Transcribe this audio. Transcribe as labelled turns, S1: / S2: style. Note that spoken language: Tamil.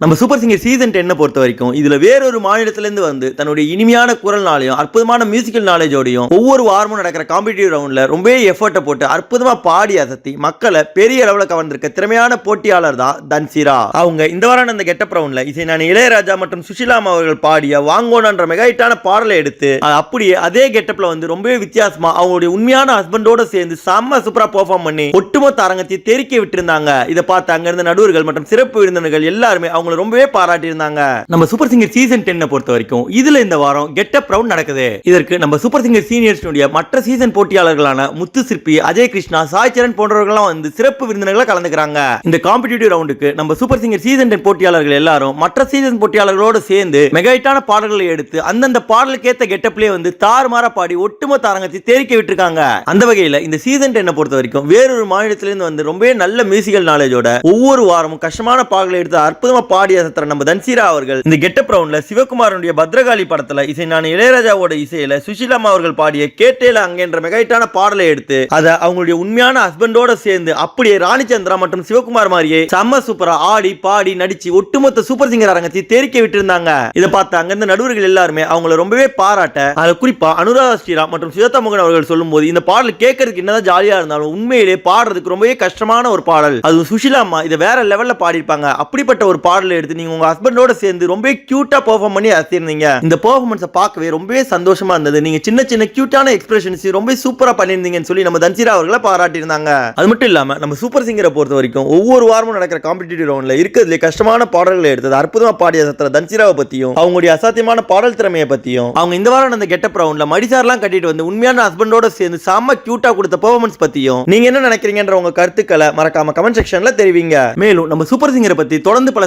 S1: நம்ம சூப்பர் சிங்கர் சீசன் டென்னை பொறுத்த வரைக்கும் இதுல வேறொரு மாநிலத்திலேருந்து வந்து தன்னுடைய இனிமையான குரல்னாலையும் அற்புதமான மியூசிக்கல் நாலேஜோடையும் ஒவ்வொரு வாரமும் நடக்கிற காம்படிட்டிவ் ரவுண்ட்ல ரொம்பவே எஃபர்ட்டை போட்டு அற்புதமா பாடி அசத்தி மக்களை பெரிய அளவுல கவர்ந்திருக்க திறமையான போட்டியாளர் தான் தன்சிரா அவங்க இந்த வாரம் அந்த கெட்டப் ரவுண்ட்ல இசை நான் இளையராஜா மற்றும் சுஷிலாம் அவர்கள் பாடிய வாங்கோனன்ற மெகாயிட்டான பாடலை எடுத்து அப்படியே அதே கெட்டப்ல வந்து ரொம்பவே வித்தியாசமா அவங்களுடைய உண்மையான ஹஸ்பண்டோட சேர்ந்து செம்ம சூப்பரா பெர்ஃபார்ம் பண்ணி ஒட்டுமொத்த அரங்கத்தை தெரிக்க விட்டுருந்தாங்க. இதை பார்த்து அங்க இருந்த நடுவர்கள் மற்றும் சிறப்பு விருந்தினர்கள் எல்லாருமே அவங்க அவங்களை ரொம்பவே பாராட்டி இருந்தாங்க நம்ம சூப்பர் சிங்கர் சீசன் டென்னை பொறுத்த வரைக்கும் இதுல இந்த வாரம் கெட்டப் ரவுண்ட் நடக்குது. இதற்கு நம்ம சூப்பர் சிங்கர் சீனியர்ஸ்னுடைய மற்ற சீசன் போட்டியாளர்களான முத்து சிற்பி அஜய் கிருஷ்ணா சாய் சரண் போன்றவர்கள்லாம் வந்து சிறப்பு விருந்தினர்களை கலந்துக்கிறாங்க. இந்த காம்படிட்டிவ் ரவுண்டுக்கு நம்ம சூப்பர் சிங்கர் சீசன் டென் போட்டியாளர்கள் எல்லாரும் மற்ற சீசன் போட்டியாளர்களோட சேர்ந்து மெகாயிட்டான பாடல்களை எடுத்து அந்தந்த பாடலுக்கேத்த கெட்டப்லயே வந்து தாறுமாற பாடி ஒட்டுமொத்த அரங்கத்தை தேரிக்க விட்டுருக்காங்க. அந்த வகையில இந்த சீசன் டென்னை பொறுத்த வரைக்கும் வேறொரு மாநிலத்திலிருந்து வந்து ரொம்பவே நல்ல மியூசிக்கல் நாலேஜோட ஒவ்வொரு வாரமும் கஷ்டமான பாடல்களை எடுத்து அற்புதமா பாடி அசத்துற நம்ம தன்சீரா அவர்கள். இந்த கெட்டப் ரவுண்ட்ல சிவகுமாரனுடைய பத்ரகாளி படத்துல இசை நான் இளையராஜாவோட இசையில சுஷிலாமா அவர்கள் பாடிய கேட்டேல அங்கேன்ற மெகைட்டான பாடலை எடுத்து அதை அவங்களுடைய உண்மையான ஹஸ்பண்டோட சேர்ந்து அப்படியே ராணிச்சந்திரா மற்றும் சிவகுமார் மாதிரியே செம்ம சூப்பரா ஆடி பாடி நடிச்சு ஒட்டுமொத்த சூப்பர் சிங்கர் அரங்கத்தை தேரிக்க விட்டிருந்தாங்க. இதை பார்த்து அங்கிருந்த நடுவர்கள் எல்லாருமே அவங்கள ரொம்பவே பாராட்ட அதுல குறிப்பா அனுராதா ஸ்ரீராம் மற்றும் சுஜாதா மோகன் அவர்கள் சொல்லும்போது இந்த பாடல் கேட்கறதுக்கு என்னதான் ஜாலியா இருந்தாலும் உண்மையிலே பாடுறதுக்கு ரொம்பவே கஷ்டமான ஒரு பாடல். அது சுஷிலாமா இதை வேற லெவல்ல பாடியிருப்பாங்க. அப்படிப்பட்ட ஒரு பாடல் எடுத்து நீங்க உங்க ஹஸ்பண்டோட சேர்ந்து ரொம்ப கியூட்டா பெர்ஃபார்ம் பண்ணி அசத்திருந்தீங்க. இந்த பெர்ஃபார்மன்ஸை பார்க்கவே ரொம்பவே சந்தோஷமா இருந்தது. நீங்க சின்ன சின்ன கியூட்டான எக்ஸ்பிரஷன்ஸ் ரொம்ப சூப்பரா பண்ணியிருந்தீங்கன்னு சொல்லி நம்ம தன்சிரா அவர்களை பாராட்டியிருந்தாங்க. அது மட்டும் இல்லாம நம்ம சூப்பர் சிங்கரை பொறுத்த வரைக்கும் ஒவ்வொரு வாரமும் நடக்கிற காம்படிட்டிவ் ரவுண்ட்ல இருக்கிறதுல கஷ்டமான பாடல்களை எடுத்தது அற்புதமா பாடிய சத்திர தன்சிராவை பத்தியும் அவங்களுடைய அசாத்தியமான பாடல் திறமையை பத்தியும் அவங்க இந்த வாரம் அந்த கெட்டப் ரவுண்ட்ல மடிசார்லாம் கட்டிட்டு வந்து உண்மையான ஹஸ்பண்டோட சேர்ந்து செம்ம கியூட்டா கொடுத்த பெர்ஃபார்மன்ஸ் பத்தியும் நீங்க என்ன நினைக்கிறீங்கன்ற உங்க கருத்துக்களை மறக்காம கமெண்ட் செக்ஷன்ல தெரிவிங்க. மேலும் நம்ம சூப்பர் சிங்கரை பத்தி தொடர்ந்து பல